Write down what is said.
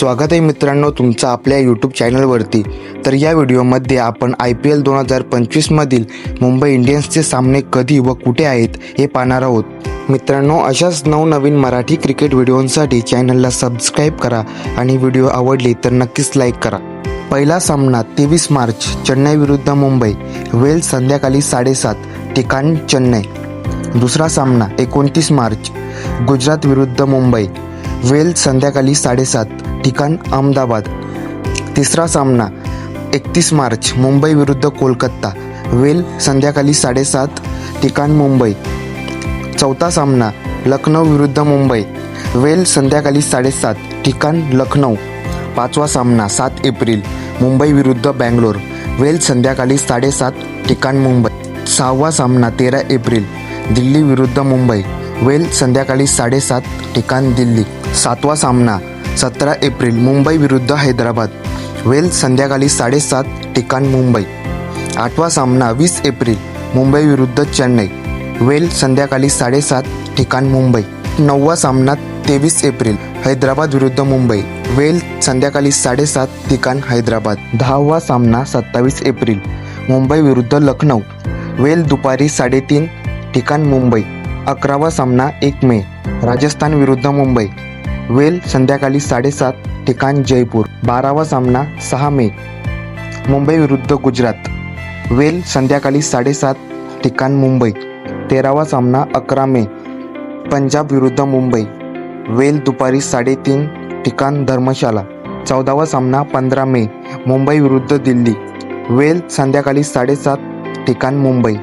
स्वागत आहे मित्रांनो तुमचं आपल्या यूट्यूब चॅनलवरती तर या व्हिडिओमध्ये आपण आय पी एल दोन हजार पंचवीसमधील मुंबई इंडियन्सचे सामने कधी व कुठे आहेत हे पाहणार आहोत. मित्रांनो अशाच नवनवीन मराठी क्रिकेट व्हिडिओंसाठी चॅनलला सबस्क्राईब करा आणि व्हिडिओ आवडली तर नक्कीच लाईक करा. पहिला सामना तेवीस मार्च चेन्नई विरुद्ध मुंबई. वेल संध्याकाळी साडेसात ठिकाण चेन्नई. दुसरा सामना एकोणतीस मार्च गुजरात विरुद्ध मुंबई. वेल संध्याकाळी साडेसात ठिकाण अहमदाबाद. तिसरा सामना एकतीस मार्च मुंबई विरुद्ध कोलकाता. वेल संध्याकाळी साडेसात ठिकाण मुंबई. चौथा सामना लखनौ विरुद्ध मुंबई. वेल संध्याकाळी साडेसात ठिकाण लखनौ. पाचवा सामना सात एप्रिल मुंबई विरुद्ध बँगलोर. वेल संध्याकाळी साडेसात ठिकाण मुंबई. सहावा सामना तेरा एप्रिल दिल्ली विरुद्ध मुंबई. वेल संध्याकाळी साडेसात ठिकाण दिल्ली. सातवा सामना सतरा एप्रिल मुंबई विरुद्ध हैदराबाद. वेल संध्याकाळी साडेसात ठिकाण मुंबई. आठवा सामना वीस एप्रिल मुंबई विरुद्ध चेन्नई. वेल संध्याकाळी साडेसात ठिकाण मुंबई. नववा सामना तेवीस एप्रिल हैदराबाद विरुद्ध मुंबई. वेल संध्याकाळी साडेसात ठिकाण हैदराबाद. दहावा सामना सत्तावीस एप्रिल मुंबई विरुद्ध लखनौ वेल दुपारी साडेतीन ठिकाण मुंबई. अकरावा सामना एक मे राजस्थान विरुद्ध मुंबई. वेल संध्याकाळी साडेसात ठिकाण जयपूर. बारावा सामना सहा मे. मुंबई विरुद्ध गुजरात. वेल संध्याकाळी साडेसात ठिकाण मुंबई. तेरावा सामना अकरा मे. पंजाब विरुद्ध मुंबई. वेल दुपारी साडेतीन ठिकाण धर्मशाला. चौदावा सामना पंधरा मे. मुंबई विरुद्ध दिल्ली. वेल संध्याकाळी साडेसात ठिकाण मुंबई.